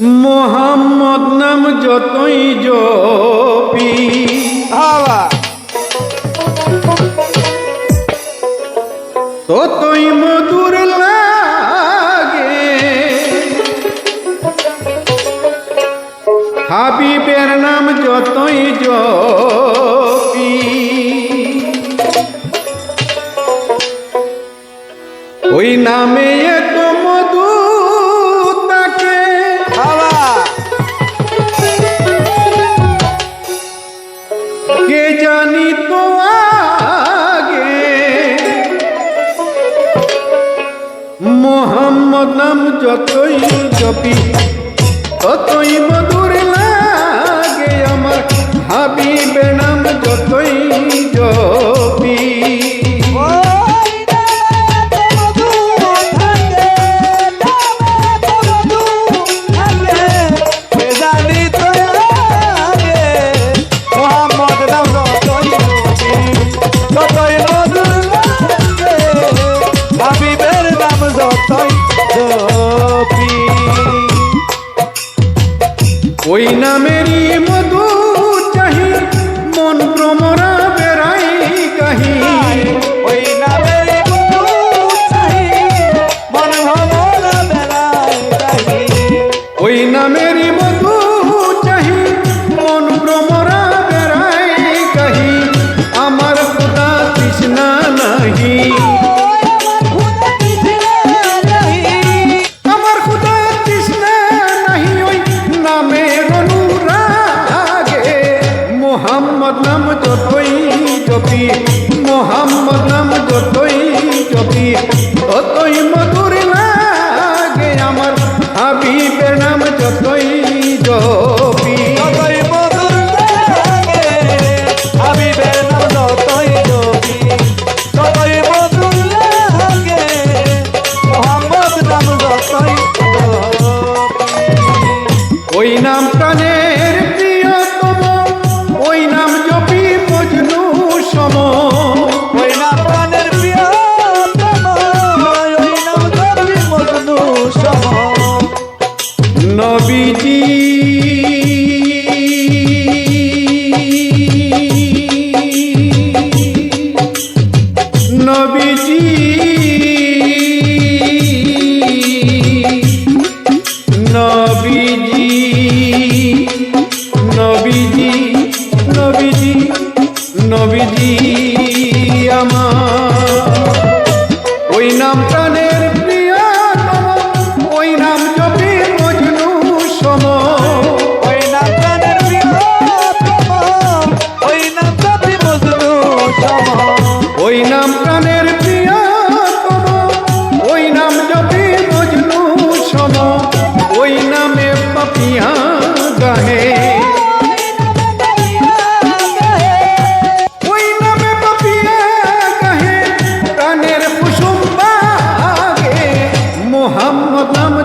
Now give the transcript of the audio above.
মোহাম্মদ নাম যতই জপি। ততই মধুর লাগে। হাবিবের নাম যতই জপি। ওই নামে নাম যতই জপি ততই মধু সতী ততই মা নামটা